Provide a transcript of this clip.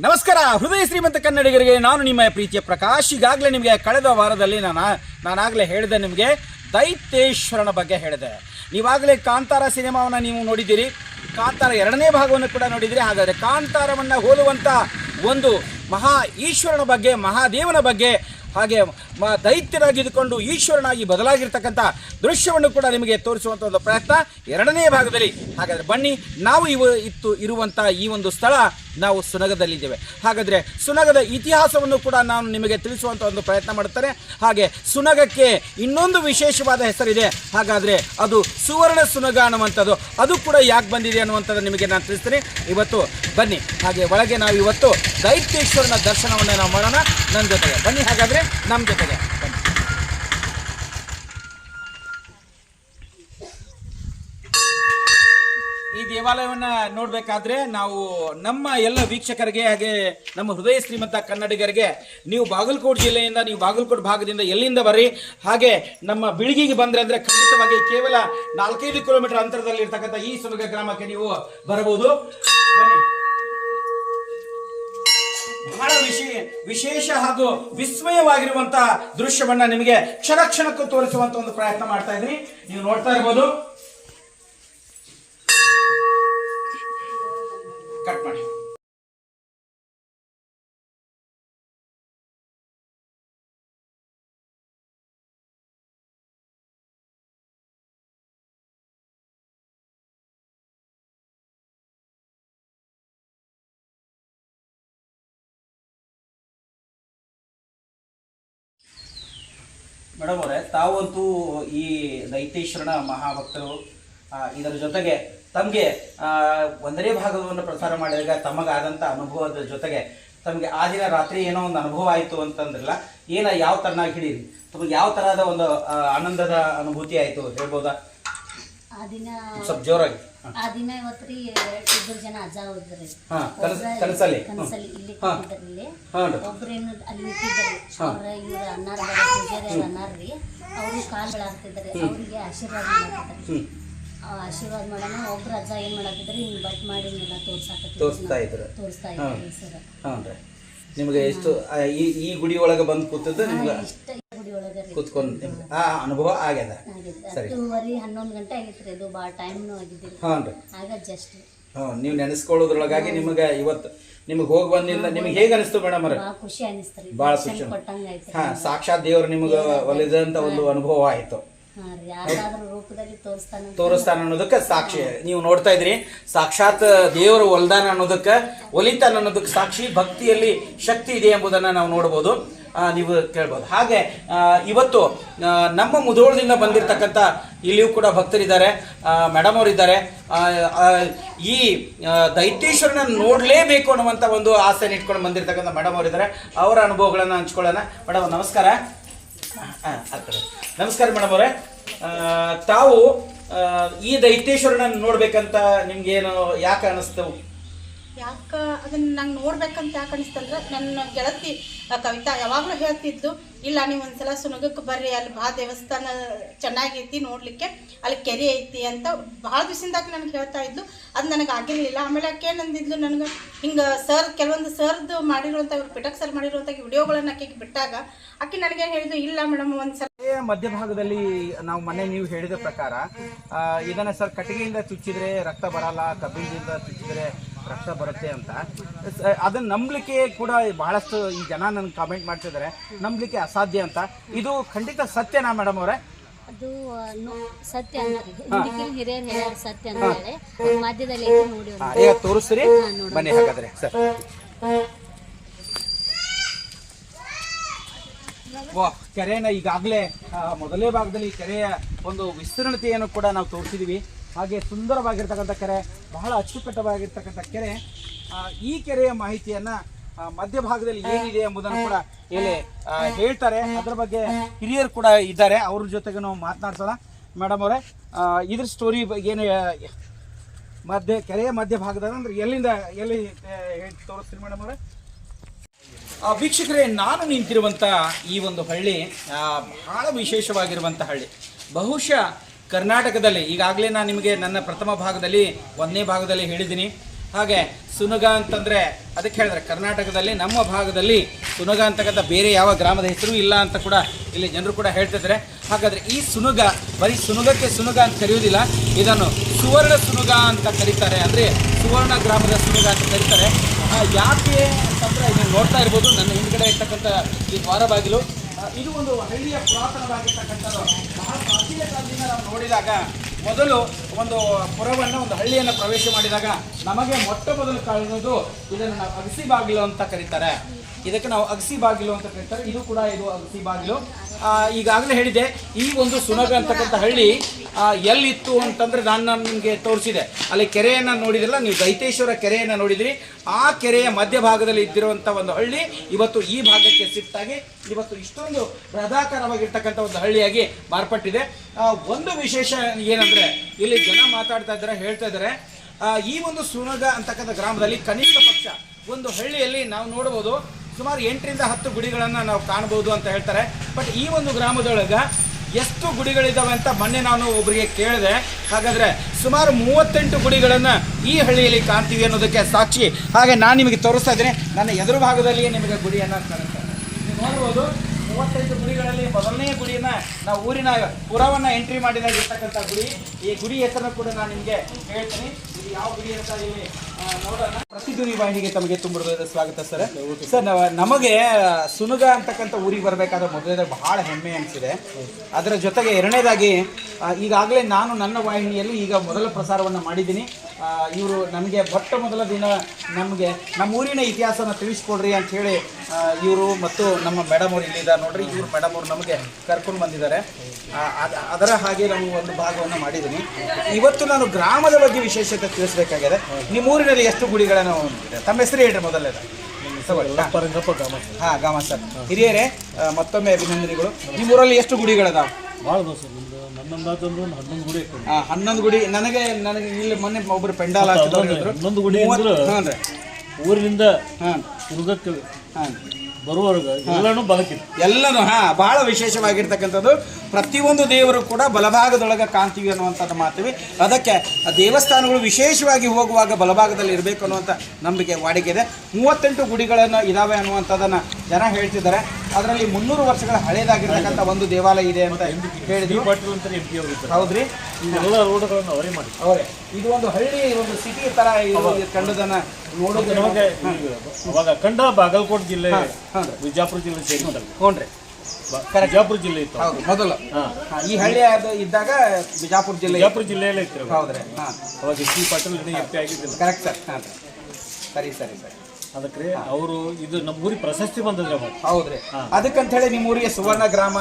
ನಮಸ್ಕಾರ, ಹೃದಯ ಶ್ರೀಮಂತ ಕನ್ನಡಿಗರಿಗೆ, ನಾನು ನಿಮ್ಮ ಪ್ರೀತಿಯ ಪ್ರಕಾಶ್. ಈಗಾಗಲೇ ನಿಮಗೆ ಕಳೆದ ವಾರದಲ್ಲಿ ನಾನು ನಾನಾಗಲೇ ಹೇಳಿದೆ ನಿಮಗೆ, ದೈತ್ಯೇಶ್ವರನ ಬಗ್ಗೆ ಹೇಳಿದೆ. ನೀವಾಗಲೇ ಕಾಂತಾರ ಸಿನಿಮಾವನ್ನು ನೀವು ನೋಡಿದ್ದೀರಿ. ಕಾಂತಾರ ಎರಡನೇ ಭಾಗವನ್ನು ಕೂಡ ನೋಡಿದ್ದೀರಿ. ಹಾಗಾದರೆ ಕಾಂತಾರವನ್ನು ಹೋಲುವಂಥ ಒಂದು ಮಹಾ ಈಶ್ವರನ ಬಗ್ಗೆ, ಮಹಾದೇವನ ಬಗ್ಗೆ ಹಾಗೆ ಮ ದೈತ್ಯರಾಗಿದ್ದುಕೊಂಡು ಈಶ್ವರನಾಗಿ ಬದಲಾಗಿರ್ತಕ್ಕಂಥ ದೃಶ್ಯವನ್ನು ಕೂಡ ನಿಮಗೆ ತೋರಿಸುವಂಥ ಒಂದು ಪ್ರಯತ್ನ ಎರಡನೇ ಭಾಗದಲ್ಲಿ. ಹಾಗಾದರೆ ಬನ್ನಿ, ನಾವು ಇವು ಇತ್ತು ಇರುವಂಥ ಈ ಒಂದು ಸ್ಥಳ ನಾವು ಸುನಗದಲ್ಲಿದ್ದೇವೆ. ಹಾಗಾದರೆ ಸುನಗದ ಇತಿಹಾಸವನ್ನು ಕೂಡ ನಾನು ನಿಮಗೆ ತಿಳಿಸುವಂಥ ಒಂದು ಪ್ರಯತ್ನ ಮಾಡುತ್ತೇನೆ. ಹಾಗೆ ಸುನಗಕ್ಕೆ ಇನ್ನೊಂದು ವಿಶೇಷವಾದ ಹೆಸರಿದೆ. ಹಾಗಾದರೆ ಅದು ಸುವರ್ಣ ಸುನಗ ಅನ್ನುವಂಥದ್ದು. ಅದು ಕೂಡ ಯಾಕೆ ಬಂದಿದೆ ಅನ್ನುವಂಥದ್ದು ನಿಮಗೆ ನಾನು ತಿಳಿಸ್ತೇನೆ. ಇವತ್ತು ಬನ್ನಿ, ಹಾಗೆ ಒಳಗೆ ನಾವು ಇವತ್ತು ದೈತ್ಯೇಶ್ವರನ ದರ್ಶನವನ್ನು ನಾವು ಮಾಡೋಣ. ನನ್ನ ಜೊತೆಗೆ ಬನ್ನಿ, ಹಾಗಾದರೆ ನಮ್ಮ ಜೊತೆಗೆ ಬನ್ನಿ ಈ ದೇವಾಲಯವನ್ನ ನೋಡ್ಬೇಕಾದ್ರೆ ನಾವು ನಮ್ಮ ಎಲ್ಲ ವೀಕ್ಷಕರಿಗೆ ಹಾಗೆ ನಮ್ಮ ಹೃದಯ ಶ್ರೀಮಂತ ಕನ್ನಡಿಗರಿಗೆ, ನೀವು ಬಾಗಲಕೋಟೆ ಜಿಲ್ಲೆಯಿಂದ, ನೀವು ಬಾಗಲಕೋಟೆ ಭಾಗದಿಂದ ಎಲ್ಲಿಂದ ಬರ್ರಿ, ಹಾಗೆ ನಮ್ಮ ಬಿಳಿಗಿಗೆ ಬಂದ್ರೆ ಅಂದ್ರೆ ಖಂಡಿತವಾಗಿ ಕೇವಲ ನಾಲ್ಕೈದು ಕಿಲೋಮೀಟರ್ ಅಂತರದಲ್ಲಿ ಇರ್ತಕ್ಕಂಥ ಈ ಸುಮಗ ಗ್ರಾಮಕ್ಕೆ ನೀವು ಬರಬಹುದು. ಬನ್ನಿ. ಬಹಳ ವಿಶೇ, ವಿಶೇಷ ಹಾಗೂ ವಿಸ್ಮಯವಾಗಿರುವಂತಹ ದೃಶ್ಯವನ್ನ ನಿಮಗೆ ಕ್ಷಣ ಕ್ಷಣಕ್ಕೂ ತೋರಿಸುವಂತ ಒಂದು ಪ್ರಯತ್ನ ಮಾಡ್ತಾ ಇದ್ರಿ ನೀವು ನೋಡ್ತಾ ಇರ್ಬೋದು. ಮೇಡಮ್ ಅವರೇ ತಾವಂತೂ ಈ ದೈತೇಶ್ವರನ ಮಹಾಭಕ್ತರು ಇದರ ಜೊತೆಗೆ ತಮಗೆ ಒಂದನೇ ಭಾಗವನ್ನು ಪ್ರಸಾರ ಮಾಡಿದಾಗ ತಮಗಾದಂಥ ಅನುಭವದ ಜೊತೆಗೆ ತಮಗೆ ಆ ದಿನ ರಾತ್ರಿ ಏನೋ ಒಂದು ಅನುಭವ ಆಯಿತು ಅಂತಂದ್ರಲ್ಲ ಏನ ಯಾವ ತರನಾಗಿ ಹಿಡೀರಿ ತಮಗೆ ಯಾವ ತರಹದ ಒಂದು ಆನಂದದ ಅನುಭೂತಿ ಆಯಿತು ಹೇಳ್ಬೋದಾ ಆ ದಿನ ಸ್ವಲ್ಪ ಜೋರಾಗಿ. ಆ ದಿನ ಇವತ್ತು ರೀ ಇಬ್ಬರು ಜನ ಅಜ್ಜ ಹೋದ್ರಿ. ಕನಸಲ್ಲಿ? ಕನಸಲ್ಲಿ ಇಲ್ಲಿ ಹಾ. ಕೂತಿದ್ರಿ ಇಲ್ಲಿ ಒಬ್ರೇನು ಅಲ್ಲಿ ನಿಂತಿದ್ರಿ ಹಾ. ಅವ್ರ ಇವ್ರ ಅನ್ನಾರ ಪೂಜಾರಿ ಅನ್ನಾರ್ರಿ ಅವ್ರು ಕಾಲ್ ಬೆಳಾಗ್ತಿದ್ರಿ ಅವ್ರಿಗೆ ಆಶೀರ್ವಾದ ಮಾಡತ್ತಿದ್ರಿ ಆ ಆಶೀರ್ವಾದ ಮಾಡೋಣ ಒಬ್ರು ಅಜ್ಜ ಏನ್ ಮಾಡತ್ತಿದ್ರಿ ಹಿಂಗ್ ಬಟ್ ಮಾಡಿ ಹಿಂಗೆಲ್ಲ ತೋರ್ಸಾಕತ್ತಿದ್ರಿ. ತೋರಿಸ್ತಾ ಇದ್ರು. ತೋರಿಸ್ತಾ. ಇದ್ರಿ ಸರ್. ಹಾಂ ನಿಮಗೆ ಎಷ್ಟು ಈ ಈ ಗುಡಿ ಒಳಗೆ ಬಂದು ಕೂತದ್ದು ನಿಮ್ಗೆ ಇಷ್ಟ ಗುಡಿ ಒಳಗ ರೀ ಆ ಅನುಭವ ಆಗ್ಯದ. ಸರಿ. ಹತ್ತುವರೆ ಹನ್ನೊಂದು ಗಂಟೆ ಆಗಿತ್ತು ರೀ ಅದು ಭಾಳ ಟೈಮ್ನು ಆಗಿದ್ದಿಲ್ಲ. ಹಾಂ ರೀ ಆಗ ಜಸ್ಟ್ ಹಾಂ ನೀವು ನೆನೆಸ್ಕೊಳ್ಳೋದ್ರೊಳಗಾಗಿ ನಿಮಗೆ ಇವತ್ತು ನಿಮಗೆ ಹೋಗಿ ಬಂದಿಲ್ಲ. ನಿಮಗೆ ಹೇಗೆ ಅನಿಸ್ತು ಮೇಡಮ್ ಅವ್ರೆ? ಭಾಳ ಖುಷಿ ಅನಿಸ್ತ್ರಿ. ಭಾಳ ದರ್ಶನ ಖುಷಿ. ಕೊಟ್ಟಂಗ ಐತ್ರಿ ಹಾ ಸಾಕ್ಷಾತ್ ದೇವರು ನಿಮಗೆ ಒಲಿದಂಥ ಒಂದು ಅನುಭವ ಆಯಿತು. ತೋರಿಸ್ತಾನ ಅನ್ನೋದಕ್ಕೆ ಸಾಕ್ಷಿ. ನೀವು ನೋಡ್ತಾ ಇದ್ರಿ ಸಾಕ್ಷಾತ್ ದೇವರು ಒಲ್ದಾನ ಅನ್ನೋದಕ್ಕೆ ಒಲಿತಾನ ಅನ್ನೋದಕ್ಕೆ ಸಾಕ್ಷಿ ಭಕ್ತಿಯಲ್ಲಿ ಶಕ್ತಿ ಇದೆ ಎಂಬುದನ್ನು ನಾವು ನೋಡ್ಬೋದು. ನೀವು ಕೇಳ್ಬೋದು. ಹಾಗೆ ಇವತ್ತು ನಮ್ಮ ಮುದೋಳದಿಂದ ಬಂದಿರತಕ್ಕಂಥ ಇಲ್ಲಿಯೂ ಕೂಡ ಭಕ್ತರಿದ್ದಾರೆ. ಮೇಡಮ್ ಅವರಿದ್ದಾರೆ. ಈ ದೈತೇಶ್ವರನ ದೈತ್ಯೇಶ್ವರನ ನೋಡಲೇಬೇಕು ಅನ್ನುವಂಥ ಒಂದು ಆಸೆನ ಇಟ್ಕೊಂಡು ಬಂದಿರತಕ್ಕಂಥ ಮೇಡಮ್ ಅವರಿದ್ದಾರೆ. ಅವರ ಅನುಭವಗಳನ್ನು ಹಂಚ್ಕೊಳ್ಳೋಣ. ಮೇಡಮ್ ನಮಸ್ಕಾರ. ನಮಸ್ಕಾರ ಮೇಡಮ್ ಅವರೇ ತಾವು ಈ ದೈತ್ಯೇಶ್ವರನ ನೋಡ್ಬೇಕಂತ ನಿಮ್ಗೇನು ಯಾಕೆ ಅನಿಸ್ತು? ಯಾಕ ಅದನ್ನ ನಂಗೆ ನೋಡ್ಬೇಕಂತ ಯಾಕೆ ಅನಿಸ್ತಂದ್ರೆ, ನನ್ನ ಗೆಳತಿ ಕವಿತಾ ಯಾವಾಗಲೂ ಹೇಳ್ತಿದ್ಲು, ಇಲ್ಲ ನೀವು ಒಂದ್ಸಲ ಸುನಗಕ್ಕೆ ಬರ್ರಿ, ಅಲ್ಲಿ ಆ ದೇವಸ್ಥಾನ ಚೆನ್ನಾಗೈತಿ ನೋಡ್ಲಿಕ್ಕೆ, ಅಲ್ಲಿ ಕೆರೆ ಐತಿ ಅಂತ ಭಾಳ ದಿವಸದಿಂದ ನನಗೆ ಹೇಳ್ತಾ ಇದ್ಲು, ಅದು ನನಗೆ ಆಗಿರಲಿಲ್ಲ. ಆಮೇಲೆ ಆಕೆ ಏನಂದಿದ್ಲು ನನಗೆ, ಹಿಂಗೆ ಸರ್ ಕೆಲವೊಂದು ಸರ್ದು ಮಾಡಿರುವಂಥ ಇವ್ರು ಪಿಟಕ್ ಸರ್ ಮಾಡಿರುವಂಥ ವಿಡಿಯೋಗಳನ್ನು ಆಕೆಗೆ ಬಿಟ್ಟಾಗ ಆಕೆ ನನಗೇನು ಹೇಳಿದ್ಲು, ಇಲ್ಲ ಮೇಡಮ್ ಒಂದ್ಸಲ. ಸಲ ಮಧ್ಯಭಾಗದಲ್ಲಿ ನಾವು ಮೊನ್ನೆ ನೀವು ಹೇಳಿದ ಪ್ರಕಾರ ಇದನ್ನು ಇದನ್ನ ಸರ್ ಕಟ್ಟಿಗೆಯಿಂದ ಚುಚ್ಚಿದ್ರೆ ರಕ್ತ ಬರಲ್ಲ, ಕಬ್ಬಿಣದಿಂದ ಚುಚ್ಚಿದ್ರೆ ರಕ್ತ ಬರುತ್ತೆ ಅಂತ. ಅದನ್ನ ನಂಬಲಿಕ್ಕೆ ಕೂಡ ಬಹಳಷ್ಟು ಈ ಜನ ನನ್ಗೆ ಕಾಮೆಂಟ್ ಮಾಡ್ತಿದ್ದಾರೆ. ನಂಬಲಿಕ್ಕೆ ಅಸಾಧ್ಯ ಅಂತ. ಇದು ಖಂಡಿತ ಸತ್ಯನಾ ಮೇಡಮ್ ಅವರೇ? ಅದು ಸತ್ಯ ಹಿರಿಯರು ಹೇಳ್ಯಾರ ಸತ್ಯ ಅಂತ ಹೇಳಿ ಮಾಧ್ಯದಲ್ಲಿ ನೋಡಿ ತೋರಿಸ್ತೀರಿ ಬನ್ನಿ ಹಾಗಾದ್ರೆ ಸರ್. ಕೆರೆನ ಈಗಾಗಲೇ ಮೊದಲೇ ಭಾಗದಲ್ಲಿ ಕೆರೆಯ ಒಂದು ವಿಸ್ತೀರ್ಣತೆಯನ್ನು ಕೂಡ ನಾವು ತೋರಿಸಿದೀವಿ. ಹಾಗೆ ಸುಂದರವಾಗಿರ್ತಕ್ಕಂಥ ಕೆರೆ, ಬಹಳ ಅಚ್ಚುಕಟ್ಟವಾಗಿರ್ತಕ್ಕಂಥ ಕೆರೆ. ಈ ಕೆರೆಯ ಮಾಹಿತಿಯನ್ನ ಮಧ್ಯ ಮಧ್ಯಭಾಗದಲ್ಲಿ ಏನಿದೆ ಎಂಬುದನ್ನು ಕೂಡ ಇಲ್ಲಿ ಹೇಳ್ತಾರೆ. ಅದರ ಬಗ್ಗೆ ಹಿರಿಯರು ಕೂಡ ಇದ್ದಾರೆ. ಅವ್ರ ಜೊತೆಗೆ ನಾವು ಮಾತನಾಡ್ಸೋಣ. ಮೇಡಮ್ ಅವರೇ ಇದ್ರ ಸ್ಟೋರಿ ಏನು, ಮಧ್ಯ, ಕೆರೆಯ ಮಧ್ಯಭಾಗದ ಅಂದ್ರೆ ಎಲ್ಲಿಂದ, ಎಲ್ಲಿ ತೋರಿಸ್ತೀರಿ ಮೇಡಮ್ ಅವರೇ? ವೀಕ್ಷಕರೇ, ನಾನು ನಿಂತಿರುವಂಥ ಈ ಒಂದು ಹಳ್ಳಿ ಬಹಳ ವಿಶೇಷವಾಗಿರುವಂಥ ಹಳ್ಳಿ. ಬಹುಶಃ ಕರ್ನಾಟಕದಲ್ಲಿ, ಈಗಾಗಲೇ ನಾನು ನಿಮಗೆ ನನ್ನ ಪ್ರಥಮ ಭಾಗದಲ್ಲಿ, ಒಂದನೇ ಭಾಗದಲ್ಲಿ ಹೇಳಿದ್ದೀನಿ. ಹಾಗೆ, ಸುನಗ ಅಂತಂದರೆ, ಅದಕ್ಕೆ ಹೇಳಿದ್ರೆ ಕರ್ನಾಟಕದಲ್ಲಿ, ನಮ್ಮ ಭಾಗದಲ್ಲಿ ಸುನಗ ಅಂತಕ್ಕಂಥ ಬೇರೆ ಯಾವ ಗ್ರಾಮದ ಹೆಸರು ಇಲ್ಲ ಅಂತ ಕೂಡ ಇಲ್ಲಿ ಜನರು ಕೂಡ ಹೇಳ್ತಿದ್ದಾರೆ. ಹಾಗಾದರೆ ಈ ಸುನಗ, ಬರೀ ಸುನಗಕ್ಕೆ ಸುನಗ ಅಂತ ಕರೆಯುವುದಿಲ್ಲ, ಇದನ್ನು ಸುವರ್ಣ ಸುನಗ ಅಂತ ಕರೀತಾರೆ. ಅಂದರೆ ಸುವರ್ಣ ಗ್ರಾಮದ ಸುನಗ ಅಂತ ಕರೀತಾರೆ. ಯಾಕೆ ಅಂತಂದರೆ ಇದನ್ನು ನೋಡ್ತಾ ಇರ್ಬೋದು, ನನ್ನ ಹಿಂದ್ಗಡೆ ಇರ್ತಕ್ಕಂಥ ಈ ದ್ವಾರ ಬಾಗಿಲು ಇದು ಒಂದು ಹಳ್ಳಿಯ ಪುರಾತನವಾಗಿರ್ತಕ್ಕಂಥದ್ದು. ಬಹಳ ಪ್ರಾಚೀನ ಕಾಲದಿಂದ ನಾವು ನೋಡಿದಾಗ ಮೊದಲು ಒಂದು ಪುರವನ್ನು, ಒಂದು ಹಳ್ಳಿಯನ್ನು ಪ್ರವೇಶ ಮಾಡಿದಾಗ ನಮಗೆ ಮೊಟ್ಟ ಮೊದಲು ಕಾಣುವುದು ಇದನ್ನು ನಾವು ಅಗಸಿ ಬಾಗಿಲು ಅಂತ ಕರೀತಾರೆ. ಇದಕ್ಕೆ ನಾವು ಅಗಸಿ ಬಾಗಿಲು ಅಂತ ಕರೀತಾರೆ. ಇದು ಕೂಡ ಇದು ಅಗಸಿ ಬಾಗಿಲು. ಈಗಾಗಲೇ ಹೇಳಿದೆ, ಈ ಒಂದು ಸುನಗ ಅಂತಕ್ಕಂಥ ಹಳ್ಳಿ ಎಲ್ಲಿತ್ತು ಅಂತಂದ್ರೆ ನಾನು ನಿಮಗೆ ತೋರಿಸಿದೆ. ಅಲ್ಲಿ ಕೆರೆಯನ್ನು ನೋಡಿದ್ರಲ್ಲ, ನೀವು ದೈತೇಶ್ವರ ಕೆರೆಯನ್ನು ನೋಡಿದ್ರಿ. ಆ ಕೆರೆಯ ಮಧ್ಯಭಾಗದಲ್ಲಿ ಇದ್ದಿರುವಂಥ ಒಂದು ಹಳ್ಳಿ, ಇವತ್ತು ಈ ಭಾಗಕ್ಕೆ ಸಿಟ್ಟಾಗಿ ಇವತ್ತು ಇಷ್ಟೊಂದು ಬೃಹದಾಕಾರವಾಗಿರ್ತಕ್ಕಂಥ ಒಂದು ಹಳ್ಳಿಯಾಗಿ ಮಾರ್ಪಟ್ಟಿದೆ. ಒಂದು ವಿಶೇಷ ಏನಂದ್ರೆ, ಇಲ್ಲಿ ಜನ ಮಾತಾಡ್ತಾ ಇದ್ದಾರೆ, ಹೇಳ್ತಾ ಇದ್ದಾರೆ. ಈ ಒಂದು ಸುನಗ ಅಂತಕ್ಕಂಥ ಗ್ರಾಮದಲ್ಲಿ ಕನಿಷ್ಠ ಪಕ್ಷ ಒಂದು ಹಳ್ಳಿಯಲ್ಲಿ ನಾವು ನೋಡಬಹುದು. ಸುಮಾರು ಎಂಟರಿಂದ ಹತ್ತು ಗುಡಿಗಳನ್ನು ನಾವು ಕಾಣಬಹುದು ಅಂತ ಹೇಳ್ತಾರೆ. ಬಟ್ ಈ ಒಂದು ಗ್ರಾಮದೊಳಗೆ ಎಷ್ಟು ಗುಡಿಗಳಿದ್ದಾವೆ ಅಂತ ಮೊನ್ನೆ ನಾನು ಒಬ್ಬರಿಗೆ ಕೇಳಿದೆ. ಹಾಗಾದ್ರೆ ಸುಮಾರು ಮೂವತ್ತೆಂಟು ಗುಡಿಗಳನ್ನು ಈ ಹಳ್ಳಿಯಲ್ಲಿ ಕಾಣ್ತೀವಿ ಅನ್ನೋದಕ್ಕೆ ಸಾಕ್ಷಿ. ಹಾಗೆ ನಾನು ನಿಮಗೆ ತೋರಿಸ್ತಾ ಇದ್ದೀನಿ. ನನ್ನ ಎದುರು ಭಾಗದಲ್ಲಿಯೇ ನಿಮಗೆ ಗುಡಿಯನ್ನು ಕಾಣುತ್ತೆ ನೀವು ನೋಡ್ಬೋದು ಮೂವತ್ತೈದು ಗುಡಿಗಳಲ್ಲಿ ಮೊದಲನೇ ಗುಡಿಯನ್ನ ನಾವು ಊರಿನ ಪುರವನ್ನು ಎಂಟ್ರಿ ಮಾಡಿದಾಗ ಇರ್ತಕ್ಕಂಥ ಗುಡಿ. ಈ ಗುಡಿ ಹೆಸರನ್ನು ಕೂಡ ನಾನು ನಿಮಗೆ ಹೇಳ್ತೀನಿ. ಯಾವ ಪ್ರತಿಧ್ವನಿ ವಾಹಿನಿಗೆ ತಮಗೆ ತುಂಬ ಸ್ವಾಗತ, ಸರ್. ಸರ್ ನಮಗೆ ಸುನುಗ ಅಂತಕ್ಕಂಥ ಊರಿಗೆ ಬರಬೇಕಾದ್ರೆ ಮೊದಲನೇದಾಗ ಬಹಳ ಹೆಮ್ಮೆ ಅನಿಸಿದೆ. ಅದರ ಜೊತೆಗೆ ಎರಡನೇದಾಗಿ ಈಗಾಗಲೇ ನಾನು ನನ್ನ ವಾಹಿನಿಯಲ್ಲಿ ಈಗ ಮೊದಲ ಪ್ರಸಾರವನ್ನು ಮಾಡಿದ್ದೀನಿ. ಇವರು ನಮಗೆ ಮೊಟ್ಟ ಮೊದಲ ದಿನ ನಮಗೆ ನಮ್ಮ ಊರಿನ ಇತಿಹಾಸನ ತಿಳಿಸ್ಕೊಡ್ರಿ ಅಂತ ಹೇಳಿ ಇವರು ಮತ್ತು ನಮ್ಮ ಮೇಡಮ್ ಅವರು ಇಲ್ಲಿದ್ದಾರೆ ನೋಡ್ರಿ. ಇವರು ಮೇಡಮ್ ಅವರು ನಮಗೆ ಕರ್ಕೊಂಡು ಬಂದಿದ್ದಾರೆ. ಅದರ ಹಾಗೆ ನಾವು ಒಂದು ಭಾಗವನ್ನು ಮಾಡಿದ್ದೀನಿ. ಇವತ್ತು ನಾನು ಗ್ರಾಮದ ಬಗ್ಗೆ ವಿಶೇಷತೆ ತಿಳಿಸ್ಬೇಕಾಗಿದೆ. ನಿಮ್ಮ ಊರಿನಲ್ಲಿ ಎಷ್ಟು ಗುಡಿಗಳನ್ನು ಹೊಂದಿದೆ? ತಮ್ಮ ಹೆಸರು ಹೇಳ್ರಿ ಮೊದಲನೇದ ಹಾ ಗಾಮ ಸರ್. ಹಿರಿಯರೇ ಮತ್ತೊಮ್ಮೆ ಅಭಿನಂದನೆಗಳು. ನಿಮ್ಮ ಊರಲ್ಲಿ ಎಷ್ಟು ಗುಡಿಗಳದಾವ? ಭಾಳ ಸರ್. ನನ್ನ ಹನ್ನೊಂದು ಗುಡಿ ಹನ್ನೊಂದು ಗುಡಿ. ನನಗೆ ನನಗೆ ಇಲ್ಲಿ ಮೊನ್ನೆ ಒಬ್ಬರು ಪೆಂಡಾಲ್ ಹನ್ನೊಂದು ಗುಡಿ ಊರಿನಿಂದ ಹಾಂ. ಹುಡುಗಕ್ಕೆ ಹಾಂ. ಬರುವವರೆಗೆ ಎಲ್ಲಾನು ಬಲಕಿದೆ ಎಲ್ಲನೂ ಹಾ ಬಹಳ ವಿಶೇಷವಾಗಿರ್ತಕ್ಕಂಥದ್ದು. ಪ್ರತಿಯೊಂದು ದೇವರು ಕೂಡ ಬಲಭಾಗದೊಳಗೆ ಕಾಣ್ತೀವಿ ಅನ್ನುವಂಥದ್ದು ಮಾತೀವಿ. ಅದಕ್ಕೆ ಆ ದೇವಸ್ಥಾನಗಳು ವಿಶೇಷವಾಗಿ ಹೋಗುವಾಗ ಬಲಭಾಗದಲ್ಲಿ ಇರಬೇಕು ಅನ್ನುವಂಥ ನಂಬಿಕೆ ವಾಡಿಕೆ ಇದೆ ಮೂವತ್ತೆಂಟು ಗುಡಿಗಳನ್ನು ಇದಾವೆ ಅನ್ನುವಂಥದ್ದನ್ನು ಜನ ಹೇಳ್ತಿದ್ದಾರೆ. ಅದರಲ್ಲಿ ಮುನ್ನೂರು ವರ್ಷಗಳ ಹಳೇದಾಗಿರ್ತಕ್ಕಂಥ ಒಂದು ದೇವಾಲಯ ಇದೆ ಅಂತ ಹೇಳಿದ್ರು. ಪಾಟೀಲ್ ಅಂತ ಎಂ ಪಿ ಅವರು ಹೌದ್ರಿ? ಎಲ್ಲ ರೋಡ್ಗಳನ್ನು ಅವರೇ ಮಾಡಿ ಅವರೇ. ಇದು ಒಂದು ಹಳ್ಳಿ ಒಂದು ಸಿಟಿ ತರ ಇದು ಕಂಡದನ್ನ ನೋಡೋದು ನಮಗೆ ಅವಾಗ ಕಂಡ ಬಾಗಲಕೋಟೆ ಜಿಲ್ಲೆ ಬಿಜಾಪುರ ಜಿಲ್ಲೆ ಸೇರಿತ್ತಲ್ಲ. ಹ್ಞೂನ್ರಿ. ಬ- ವಿಜಾಪುರ ಜಿಲ್ಲೆ ಇತ್ತು. ಮೊದಲು. ಈ ಹಳ್ಳಿ ಅದು ಇದ್ದಾಗ ಬಿಜಾಪುರ ಜಿಲ್ಲೆ ವಿಜಾಪುರ ಜಿಲ್ಲೆಯಲ್ಲೇ ಇತ್ತು. ಹೌದ್ರಿ ಅವಾಗ ಎಸ್ ಪಿ ಪಾಟೀಲ್ ಎಂ ಆಗಿದ್ದಿಲ್ಲ. ಕರೆಕ್ಟ್ ಸರ್ ಹಾಂ. ಸರಿ ಸರಿ ಸರಿ. ಅದಕ್ಕೆ ಅವರು ಇದು ನಮ್ಮ ಊರಿಗೆ ಪ್ರಶಸ್ತಿ ಬಂದದ್ರಿ ಅವಾಗ ಹೌದ್ರಿ. ಅದಕ್ಕಂತ ಹೇಳಿ ನಿಮ್ಮೂರಿಗೆ ಸುವರ್ಣ ಗ್ರಾಮ